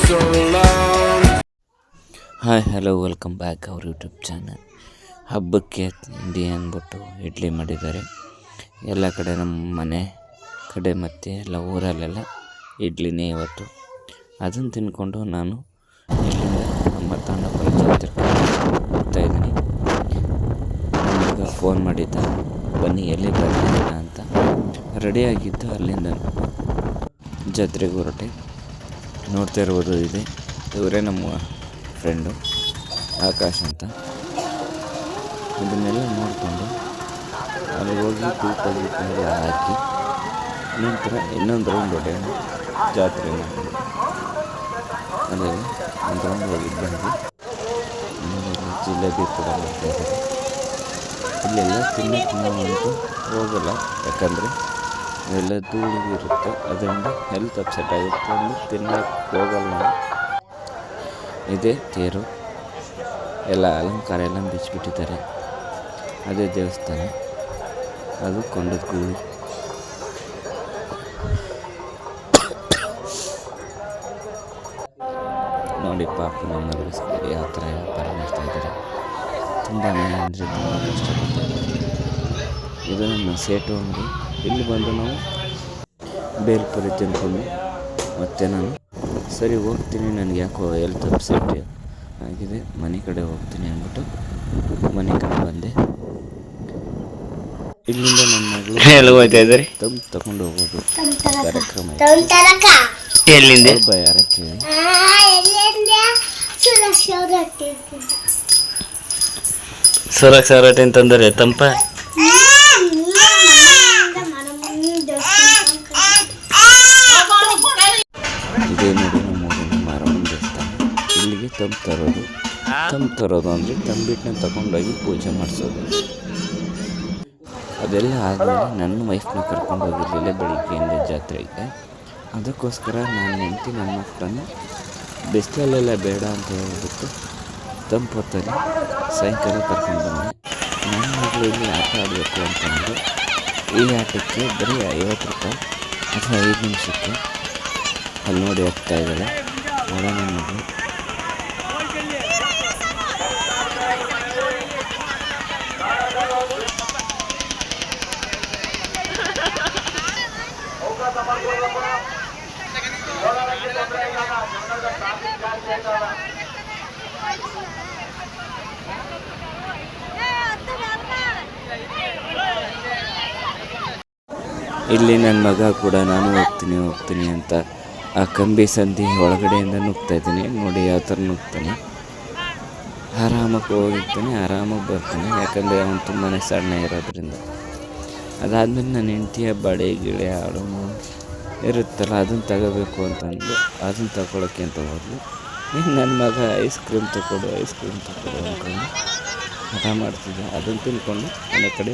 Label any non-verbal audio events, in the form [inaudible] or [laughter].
so long. Hi hello welcome back ಅವ್ರ YouTube channel ಹಬ್ಬಕ್ಕೆ ತಿಂಡಿ ಅಂದ್ಬಿಟ್ಟು ಇಡ್ಲಿ ಮಾಡಿದ್ದಾರೆ. ಎಲ್ಲ ಕಡೆ ನಮ್ಮ ಮನೆ, ಕಡೆ ಮತ್ತು ಎಲ್ಲ ಊರಲ್ಲೆಲ್ಲ ಇಡ್ಲಿನೇ ಇವತ್ತು. ಅದನ್ನು ತಿನ್ಕೊಂಡು ನಾನು ಇಲ್ಲಿಂದ ನಮ್ಮ ತಾಂಡ ಇದ್ದೀನಿ. ಈಗ ಫೋನ್ ಮಾಡಿದ್ದ, ಬನ್ನಿ ಎಲ್ಲಿ ಬರ್ತಿದ್ದೀರಾ ಅಂತ. ರೆಡಿಯಾಗಿದ್ದು ಅಲ್ಲಿಂದ ಜಾತ್ರೆಗೆ ಹೊರಟೆ. ನೋಡ್ತಾ ಇರ್ಬೋದು ಇದೆ. ಇವರೇ ನಮ್ಮ ಫ್ರೆಂಡು ಆಕಾಶ್ ಅಂತ. ಇದನ್ನೆಲ್ಲ ನೋಡಿಕೊಂಡು ಅಲ್ಲಿ ಹೋಗಿ ತೂಕ ತಿಂಡಿ ಹಾಕಿ ನಂತರ ಇನ್ನೊಂದು ರೌಂಡ್ ಹೊಡೆಯೋಣ ಜಾತ್ರೆ ಮಾಡಿ ಅದೇ ಒಂದು ರೌಂಡ್ ಬಂದು ಜಿಲೇಬಿ ಕೂಡ ಮಾಡ್ತಾ ಇದ್ದಾರೆ ಇಲ್ಲೆಲ್ಲ ತಿನ್ನೋಕ್ಕೆ ನಾವಂತೂ ಹೋಗಲ್ಲ. ಯಾಕಂದರೆ ಎಲ್ಲ ಧೂಳು ಇರುತ್ತೆ ಅದರಿಂದ ಹೆಲ್ತ್ ಅಪ್ಸೆಟ್ ಆಗುತ್ತೆ. ಅಂದರೆ ತಿನ್ನೋಕ್ಕೆ ಹೋಗಲ್ಲ. ಇದೇ ತೇರು. ಎಲ್ಲ ಅಲಂಕಾರ ಎಲ್ಲ ಬಿಚ್ಚಿಬಿಟ್ಟಿದ್ದಾರೆ. ಅದೇ ದೇವಸ್ಥಾನ. ಅದು ಕೊಂಡದ ಗೂಳಿ ನೋಡಿ ಪಾಪ ನಮ್ಮಗೋಸ್ಕರ ಯಾವ ಥರ ವ್ಯಾಪಾರ ಮಾಡ್ತಾ ಇದ್ದಾರೆ. ತುಂಬಾ ಅಂದರೆ ತುಂಬ ಕಷ್ಟಪಡ್ತಾರೆ. ಇದು ನಮ್ಮ ಸೇಟು ಅಂಗಡಿ ಇಲ್ಲಿ ಬಂದು ನಾವು ಬೇಲ್ಪುರಿ ತಿನ್ಕೊಂಡು ಮತ್ತೆ ನಾನು ಸರಿ ಹೋಗ್ತೀನಿ ನನಗೆ ಯಾಕೋ ಹೆಲ್ತ್ ಅಪ್ಸೆಟ್ ಆಗಿದೆ ಮನೆ ಕಡೆ ಹೋಗ್ತೀನಿ ಅಂದ್ಬಿಟ್ಟು ಮನೆ ಕಡೆ ಬಂದೆ. ಇಲ್ಲಿಂದ ನನ್ನ ಮಗಳು [laughs] ತಮ್ ತಗೊಂಡು ಹೋಗೋದು ಕಾರ್ಯಕ್ರಮ ಎಲ್ಲಿಂದ? ಅವ್ರ ಯಾರ ಕೇಳಿ ಸುರಕ್ಷ ಅಂತಂದ್ರೆ ತಂಪ. ತಂಪು ತರೋದು ತಂಪು ತರೋದು ಅಂದರೆ ತಂಬಿಟ್ಟನ್ನ ತಗೊಂಡೋಗಿ ಪೂಜೆ ಮಾಡಿಸೋದು. ಅದೆಲ್ಲ ಆದಮೇಲೆ ನನ್ನ ವೈಫ್ನ ಕರ್ಕೊಂಡು ಹೋಗಿರಲಿಲ್ಲ ಬೆಳಿಗ್ಗೆಯಿಂದ ಜಾತ್ರೆಗೆ ಅದಕ್ಕೋಸ್ಕರ ನಾನು ಹೆಂಡತಿ ನನ್ನ ಮಕ್ಕಳನ್ನು ಬಿಸಿಲಲ್ಲೆಲ್ಲ ಬೇಡ ಅಂತ ಹೇಳ್ಬಿಟ್ಟು ತಂಪು ಹೊತ್ತಲ್ಲಿ ಸಾಯಂಕಾಲ ಕರ್ಕೊಂಡು ಬಂದೆ. ನನ್ನ ಮಗಳು ಇಲ್ಲಿ ಆಟ ಆಡಬೇಕು ಅಂತಂದರೆ ಈ ಆಟಕ್ಕೆ ಬರೀ ಐವತ್ತು ರೂಪಾಯಿ ಅಥವಾ ಐದು ನಿಮಿಷಕ್ಕೆ ಅಲ್ಲಿ ನೋಡಿ ಹೋಗ್ತಾ ಇದ್ದಾಳೆ. ಒಳ ನನ್ನ ಮಗಳು. ಇಲ್ಲಿ ನನ್ನ ಮಗ ಕೂಡ ನಾನು ಹೋಗ್ತೀನಿ ಹೋಗ್ತೀನಿ ಅಂತ ಆ ಕಂಬಿ ಸಂಧಿ ಒಳಗಡೆಯಿಂದ ನುಗ್ತಾ ಇದ್ದೀನಿ. ನೋಡಿ ಯಾವ ಥರ ನುಗ್ತಾನೆ. ಆರಾಮಾಗಿ ಹೋಗಿರ್ತಾನೆ ಆರಾಮಾಗಿ ಬರ್ತಾನೆ. ಯಾಕಂದರೆ ಅವನು ತುಂಬಾ ಸಣ್ಣ ಇರೋದ್ರಿಂದ. ಅದಾದಮೇಲೆ ನನ್ನ ಹೆಂಡತಿಯ ಬಳೆ ಗಿಳೆ ಆಳು ಇರುತ್ತಲ್ಲ, ಅದನ್ನು ತಗೋಬೇಕು ಅಂತಂದು ಅದನ್ನು ತಗೊಳಕ್ಕೆ ಅಂತ ಈಗ ನನ್ನ ಮಗ ಐಸ್ ಕ್ರೀಮ್ ತಗೊಡು ಐಸ್ ಕ್ರೀಮ್ ತಗೊಡು ಅಂದ್ಕೊಂಡು ಹಠ ಮಾಡ್ತಿದ್ದ. ಅದನ್ನು ತಿನ್ಕೊಂಡು ಮನೆ ಕಡೆ